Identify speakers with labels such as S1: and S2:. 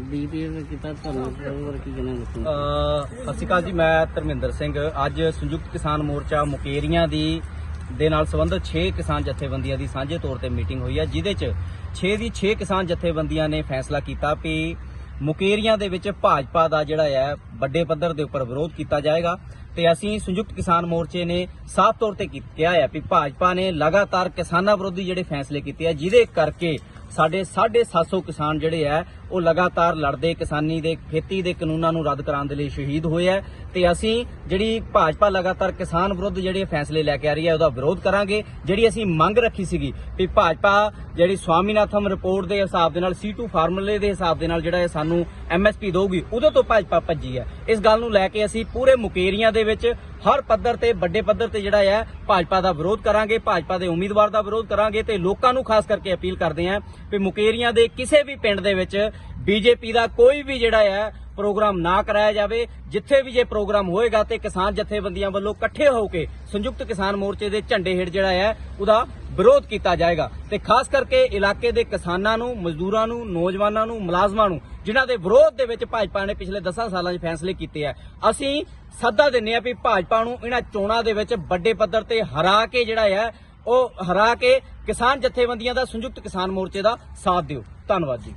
S1: BPL ਕੀਤਾ ਤੁਹਾਨੂੰ ਹੋਰ ਕੀ ਕਹਿਣਾ ਦੱਸੋ
S2: ਅ, ਸਤਿ ਸ਼੍ਰੀ ਅਕਾਲ ਜੀ ਮੈਂ ਧਰਮਿੰਦਰ ਸਿੰਘ। ਅੱਜ ਸੰਯੁਕਤ ਕਿਸਾਨ ਮੋਰਚਾ ਮੁਕੇਰੀਆਂ ਦੀ ਦੇ ਨਾਲ ਸੰਬੰਧਿਤ 6 ਕਿਸਾਨ ਜਥੇਬੰਦੀਆਂ ਦੀ ਸਾਂਝੇ ਤੌਰ ਤੇ ਮੀਟਿੰਗ ਹੋਈ ਹੈ ਜਿਹਦੇ 'ਚ 6 ਦੀ 6 ਕਿਸਾਨ ਜਥੇਬੰਦੀਆਂ ਨੇ ਫੈਸਲਾ ਕੀਤਾ ਕਿ ਮੁਕੇਰੀਆਂ ਦੇ ਵਿੱਚ ਭਾਜਪਾ ਦਾ ਜਿਹੜਾ ਹੈ ਵੱਡੇ ਪੱਧਰ ਦੇ ਉੱਪਰ ਵਿਰੋਧ ਕੀਤਾ ਜਾਏਗਾ। ਤੇ ਅਸੀਂ ਸੰਯੁਕਤ ਕਿਸਾਨ ਮੋਰਚੇ ਨੇ ਸਾਫ਼ ਤੌਰ ਤੇ ਕਿਹਾ ਹੈ ਕਿ ਭਾਜਪਾ ਨੇ ਲਗਾਤਾਰ ਕਿਸਾਨਾਂ ਵਿਰੋਧੀ ਜਿਹੜੇ ਫੈਸਲੇ ਕੀਤੇ ਆ ਜਿਹਦੇ ਕਰਕੇ ਸਾਡੇ 750 ਕਿਸਾਨ ਜਿਹੜੇ ਆ ਉਹ ਲਗਾਤਾਰ ਲੜਦੇ, ਕਿਸਾਨੀ ਦੇ, ਖੇਤੀ ਦੇ ਕਾਨੂੰਨਾਂ ਨੂੰ ਰੱਦ ਕਰਾਉਣ ਦੇ ਲਈ ਸ਼ਹੀਦ ਹੋਏ ਹੈ ਤੇ ਅਸੀਂ ਜਿਹੜੀ ਭਾਜਪਾ ਲਗਾਤਾਰ ਕਿਸਾਨ ਵਿਰੁੱਧ ਜਿਹੜੇ ਫੈਸਲੇ ਲੈ ਕੇ ਆ ਰਹੀ ਹੈ, ਉਹਦਾ ਵਿਰੋਧ ਕਰਾਂਗੇ। ਜਿਹੜੀ ਅਸੀਂ ਮੰਗ ਰੱਖੀ ਸੀਗੀ ਵੀ ਭਾਜਪਾ ਜਿਹੜੀ ਸਵਾਮੀਨਾਥਨ ਰਿਪੋਰਟ ਦੇ ਹਿਸਾਬ ਦੇ ਨਾਲ C2 ਫਾਰਮੂਲੇ ਦੇ ਹਿਸਾਬ ਦੇ ਨਾਲ ਜਿਹੜਾ ਇਹ ਸਾਨੂੰ MSP ਦੇਊਗੀ, ਉਹਦੇ ਤੋਂ ਭਾਜਪਾ ਭੱਜੀ ਹੈ। ਇਸ ਗੱਲ ਨੂੰ ਲੈ ਕੇ ਅਸੀਂ ਪੂਰੇ ਮੁਕੇਰੀਆਂ ਦੇ ਵਿੱਚ ਹਰ ਪੱਧਰ ਤੇ, ਵੱਡੇ ਪੱਧਰ ਤੇ ਜਿਹੜਾ ਹੈ, ਭਾਜਪਾ ਦਾ ਵਿਰੋਧ ਕਰਾਂਗੇ, ਭਾਜਪਾ ਦੇ ਉਮੀਦਵਾਰ ਦਾ ਵਿਰੋਧ ਕਰਾਂਗੇ ਤੇ ਲੋਕਾਂ ਨੂੰ ਖਾਸ ਕਰਕੇ ਅਪੀਲ ਕਰਦੇ ਹਾਂ ਵੀ ਮੁਕੇਰੀਆਂ ਦੇ ਕਿਸੇ ਵੀ ਪਿੰਡ ਦੇ ਵਿੱਚ ਬੀਜੇਪੀ ਦਾ ਕੋਈ ਵੀ ਜਿਹੜਾ ਹੈ ਪ੍ਰੋਗਰਾਮ ਨਾ ਕਰਾਇਆ ਜਾਵੇ, ਜਿੱਥੇ ਵੀ ਜੇ ਪ੍ਰੋਗਰਾਮ ਹੋਏਗਾ ਤੇ ਕਿਸਾਨ ਜਥੇਬੰਦੀਆਂ ਵੱਲੋਂ ਇਕੱਠੇ ਹੋ ਕੇ ਸੰਯੁਕਤ ਕਿਸਾਨ ਮੋਰਚੇ ਦੇ ਝੰਡੇ ਹੇਠ ਜਿਹੜਾ ਹੈ, ਉਹਦਾ ਵਿਰੋਧ ਕੀਤਾ ਜਾਏਗਾ। ਤੇ ਖਾਸ ਕਰਕੇ ਇਲਾਕੇ ਦੇ ਕਿਸਾਨਾਂ ਨੂੰ, ਮਜ਼ਦੂਰਾਂ ਨੂੰ, ਨੌਜਵਾਨਾਂ ਨੂੰ, ਮੁਲਾਜ਼ਮਾਂ ਨੂੰ, ਜਿਨ੍ਹਾਂ ਦੇ ਵਿਰੋਧ ਦੇ ਵਿੱਚ ਭਾਜਪਾ ਨੇ ਪਿਛਲੇ 10 ਸਾਲਾਂ 'ਚ ਫੈਸਲੇ ਕੀਤੇ ਆ, ਅਸੀਂ ਸੱਦਾ ਦਿੰਨੇ ਆ ਵੀ ਭਾਜਪਾ ਨੂੰ ਇਹਨਾਂ ਚੋਣਾਂ ਦੇ ਵਿੱਚ ਵੱਡੇ ਪੱਧਰ ਤੇ ਹਰਾ ਕੇ ਜਿਹੜਾ ਹੈ, ਉਹ ਹਰਾ ਕੇ ਕਿਸਾਨ ਜਥੇਬੰਦੀਆਂ ਦਾ, ਸੰਯੁਕਤ ਕਿਸਾਨ ਮੋਰਚੇ ਦਾ ਸਾਥ ਦਿਓ। ਧੰਨਵਾਦ ਜੀ।